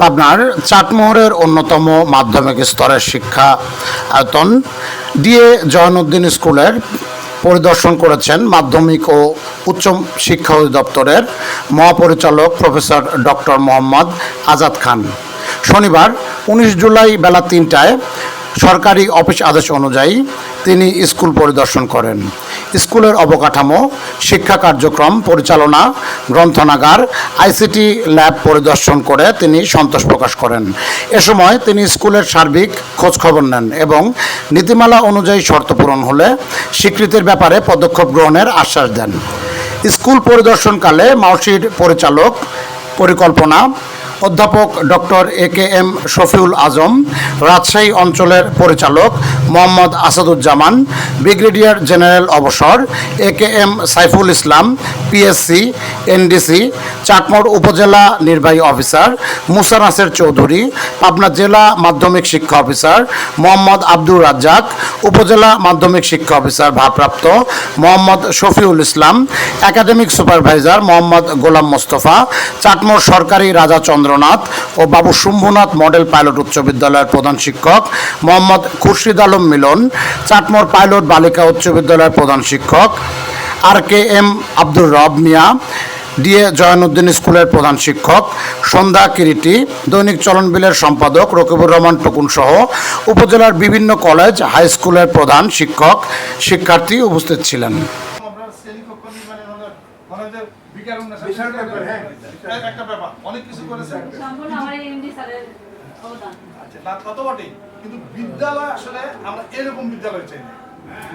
পাবনার চাটমোহরের অন্যতম মাধ্যমিক স্তরের শিক্ষা আয়তন দিয়ে জয়নুদ্দিন স্কুলের পরিদর্শন করেছেন মাধ্যমিক ও উচ্চ শিক্ষা অধিদপ্তরের মহাপরিচালক প্রফেসর ডক্টর মোহাম্মদ আজাদ খান। শনিবার উনিশ জুলাই বেলা তিনটায় সরকারি অফিস আদেশ অনুযায়ী তিনি স্কুল পরিদর্শন করেন। স্কুলের অবকাঠামো, শিক্ষা কার্যক্রম, পরিচালনা, গ্রন্থনাগার, আইসিটি ল্যাব পরিদর্শন করে তিনি সন্তোষ প্রকাশ করেন। এ সময় তিনি স্কুলের সার্বিক খোঁজখবর নেন এবং নীতিমালা অনুযায়ী শর্ত পূরণ হলে স্বীকৃতির ব্যাপারে পদক্ষেপ গ্রহণের আশ্বাস দেন। স্কুল পরিদর্শনকালে মাউসির পরিচালক পরিকল্পনা অধ্যাপক doctor A K M Shafiul Azam, Rajshahi অঞ্চলের পরিচালক মোহাম্মদ আসাদুজ্জামান, ব্রিগেডিয়ার জেনারেল অবসর A K M Saiful Islam PSC NDC Chatmohar উপজেলা নির্বাহী অফিসার মুসা নাসের চৌধুরী, পাবনা জেলা মাধ্যমিক শিক্ষা অফিসার মোহাম্মদ আব্দুর রাজ্জাক, উপজেলা মাধ্যমিক শিক্ষা অফিসার ভারপ্রাপ্ত মোহাম্মদ শফিউল ইসলাম, একাডেমিক সুপারভাইজার মোহাম্মদ গোলাম মোস্তফা চাটমোড় সরকারি রাজা চন্দ্রনাথ ও বাবু শুম্ভনাথ মডেল পাইলট উচ্চ বিদ্যালয়ের প্রধান শিক্ষক মোহাম্মদ খুরশিদ আলম মিলন, চাটমোর পাইলট বালিকা উচ্চ বিদ্যালয়ের প্রধান শিক্ষক আর কে এম আব্দুর রব মিয়া, ডিএ জয়নুদ্দিন স্কুলের প্রধান শিক্ষক, সন্ধ্যা কিরিটি, দৈনিক চলন বিলের সম্পাদক রকিবুর রহমান টুকুন সহ উপজেলার বিভিন্ন কলেজ, হাই স্কুলের প্রধান শিক্ষক, শিক্ষার্থী উপস্থিত ছিলেন। হয় যে বিকার উন্নয়ন বিশাল ব্যাপার, হ্যাঁ। একটা ব্যাপার অনেক কিছু করেছে। সম্পূর্ণ আমার এমডি স্যারের অবদান। আচ্ছা না তত বটেই কিন্তু বিদ্যালয় আসলে আমরা এরকম বিদ্যালয় চাই না।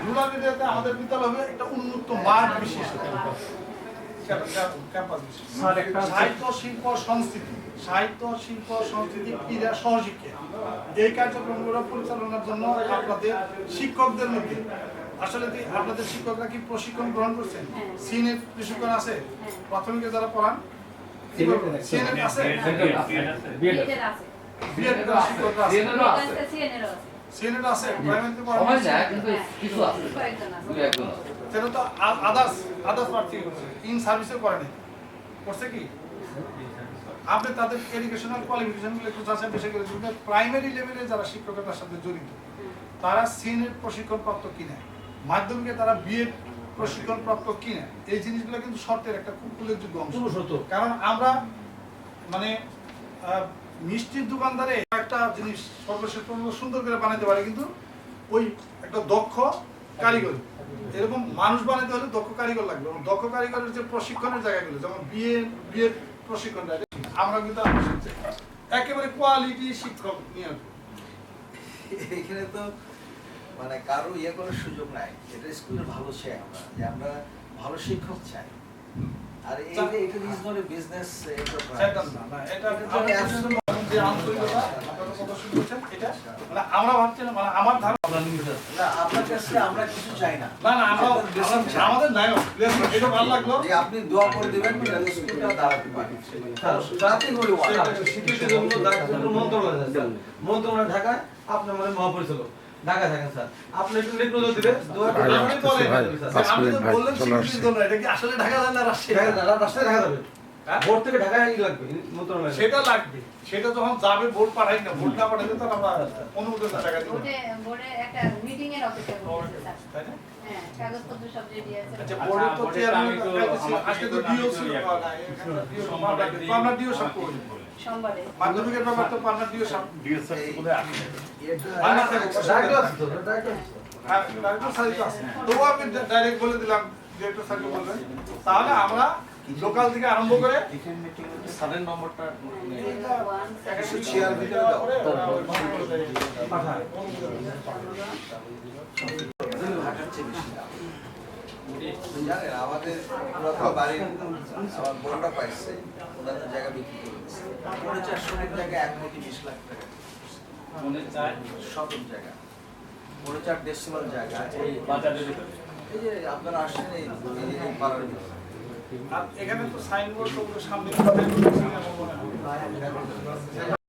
রুরাল এরিয়াতে আমাদের বিদ্যালয় হবে একটা উন্মুক্ত মাঠ বিশিষ্ট ক্যাম্প- ক্যাম্প- ক্যাম্পাস বিশিষ্ট। স্যার, একটা- সাহিত্য শিল্প সংস্কৃতি। সাহিত্য শিল্প সংস্কৃতি ক্রীড়া সহশিক্ষা। এই কার্যক্রমগুলো পরিচালনার জন্য আপনাদের শিক্ষকদের মধ্যে আসলে আপনাদের শিক্ষকরা কি প্রশিক্ষণ গ্রহণ করছেন? হ্যাঁ। প্রশিক্ষণ আছে? প্রাথমিকে যারা পড়ান সিনেট আছে। বিএডের আছে? বিএড শিক্ষকরা আছে। সিএনএরও আছে। সিনেট আছে প্রাইমারিতে পড়ান? সবাই কিন্তু কিছু আছে। দুই একজন আছে। সেটা তো আদার্স আদার্স প্রার্থী করছে কি? আপনি তাদের এডুকেশনাল কোয়ালিফিকেশনগুলো একটু যাচাই বিষয় করে প্রাইমারি লেভেলে যারা শিক্ষকতার সাথে জড়িত তারা সিনেট প্রশিক্ষণ প্রাপ্ত কিনা? মাধ্যমিকে তারা বিএড প্রশিক্ষণ প্রাপ্ত কিনা এই জিনিসগুলো কিন্তু শর্তের একটা খুব উল্লেখযোগ্য অংশ। কারণ আমরা মানে মিষ্টির দোকানদারে একটা জিনিস সর্বশেষ পর্যন্ত সুন্দর করে বানাতে পারে কিন্তু ওই একটা দক্ষ কারিগর। এরকম মানুষ বানাতে হলে দক্ষ কারিগর লাগবে। এবং দক্ষ কারিগরের যে প্রশিক্ষণের জায়গাগুলো যেমন বিএ বিয়ের প্রশিক্ষণ আমরা কিন্তু একেবারে কোয়ালিটি শিক্ষক নিয়ে আসব। এখানে তো মানে কারও ইয়ে করার সুযোগ নাই। এটা স্কুলের ভালো চাই আমরা যে আমরা ভালো শিক্ষক চাই। আর এই যে এটা ইজ নট এ বিজনেস সেটা না, না, এটা আমি আসলে যে আন্তরিকতা আপনারা প্রদর্শন করছেন, এটা মানে আমরা ভাবছি না, মানে আমার ধারণা না আপনার কাছে আমরা কিছু চাই না। না না আমরা আমরা- আমাদের নায়ক এটা ভালো লাগল। যে আপনি দোয়া করে দিবেন দাঁড়াতে মন্ত্রণালয় ঢাকায় আপনি আমাদের মহাপরিচালক। ঢাকা থাকেন স্যার। আপনি একটু লিখ নজর দোয়া করে আপনি বলেন, স্যার। আপনি তো বললেন স্বীকৃতির জন্য, এটা কি আসলে ঢাকা যায় না রাজশাহী? ঢাকা না, রাস্তায় ঢাকা যাবে? থেকে ঢাকায় লাগবে মন্ত্রণালয় সেটা লাগবে। সেটা যখন যাবে ভোট পাঠাই না ভোট না পাঠাইলে তখন আমরা অনুমোদন টাকা দিব বোর্ডে বোর্ডে একটা মিটিং এর অপেক্ষা করতেছে স্যার। তাই না? হ্যাঁ সব আচ্ছা বোর্ডের তো চেয়ারম্যান আজকে তো ডিও ছিল না, এখানে ডিও পাবনা ডিও সব করবে। সোমবারে মাধ্যমিকের ব্যাপার তো পাবনা সব আছে। হ্যাঁ, আমি ডাইরেক্ট বলে দিলাম ডিরেক্টর স্যারকে বলবেন। তাহলে আমরা লোকাল থেকে আরম্ভ করে সাড়ে নম্বরটা একশো ভিতরে পাঠায় জানেন আমাদের বাড়ির আমার বড়টা পাইছে ওনাদের জায়গা বিক্রি করে দিচ্ছে পনেরো চারশোর জায়গায় এক কোটি বিশ লাখ টাকা চায় শতক জায়গা। পনেরো চার ডেসিমাল জায়গা। এই বাজারের ভিতরে। এই যে আপনারা আসছেন এই এই- এই পাড়ার ভিতরে। এখানে তো সাইনবোর্ড সামনে